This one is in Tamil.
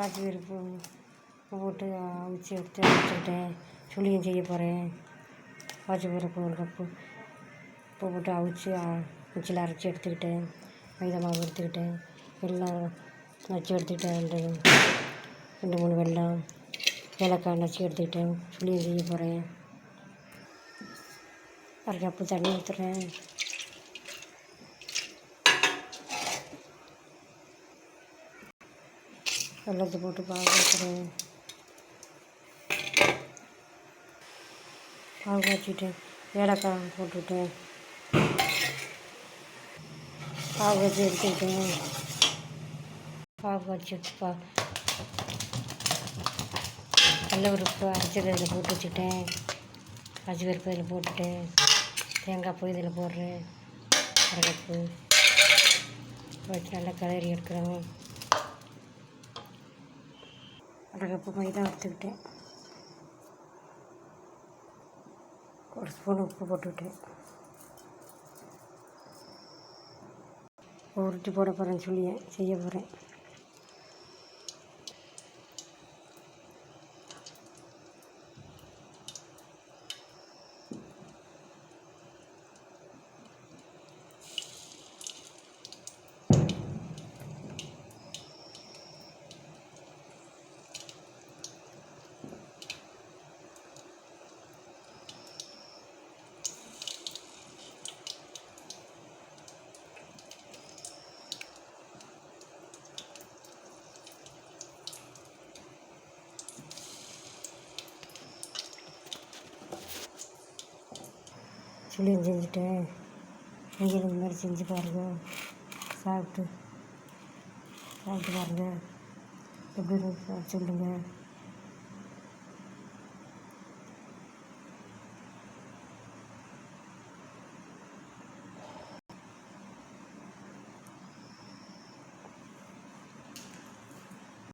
பாசி பருப்பு உப்பு போட்டு அவிச்சு எடுத்து வச்சுக்கிட்டேன் சுழியம் செய்ய போகிறேன் பாசி பருப்பு ஒரு கப்பு உப்பு போட்டு அவிச்சு மிக்சியில் அரைச்சி எடுத்துக்கிட்டேன் மைதா மாவு எடுத்துக்கிட்டேன் எல்லாம் நச்சு எடுத்துக்கிட்டேன் ரெண்டு ரெண்டு மூணு வெள்ளம் ஏலக்காய் நச்சு எடுத்துக்கிட்டேன் சுழியம் செய்ய போகிறேன் அரை கப்பு தண்ணி ஊற்றுறேன் வெள்ளத்தை போட்டு பாகு காய்ச்சுறேன் பாகு காய்ச்சிட்டேன் ஏலக்காய் போட்டுவிட்டேன் பாகு காய்ச்சி எடுத்துக்கிட்டேன் பாகு காய்ச்சி பா கடல பருப்பு அரைச்சது இதில் போட்டு வச்சுக்கிட்டேன் பச்சை பருப்பு அதில் போட்டுட்டேன் தேங்காய் பூ இதில் போடுறேன் அரை கப்பு வச்சு நல்லா கலரி எடுக்கிறோம் அரை மைதா எடுத்துக்கிட்டேன். ஒரு ஸ்பூன் உப்பு போட்டுக்கிட்டேன். உருட்டி போட போகிறேன்னு சொல்லியே செய்ய போகிறேன் சுழியம் செஞ்சுட்டேன் நீங்களும் இந்த மாதிரி செஞ்சு பாருங்கள் சாப்பிட்டு சாப்பிட்டு பாருங்கள் எப்படி சொல்லுங்கள்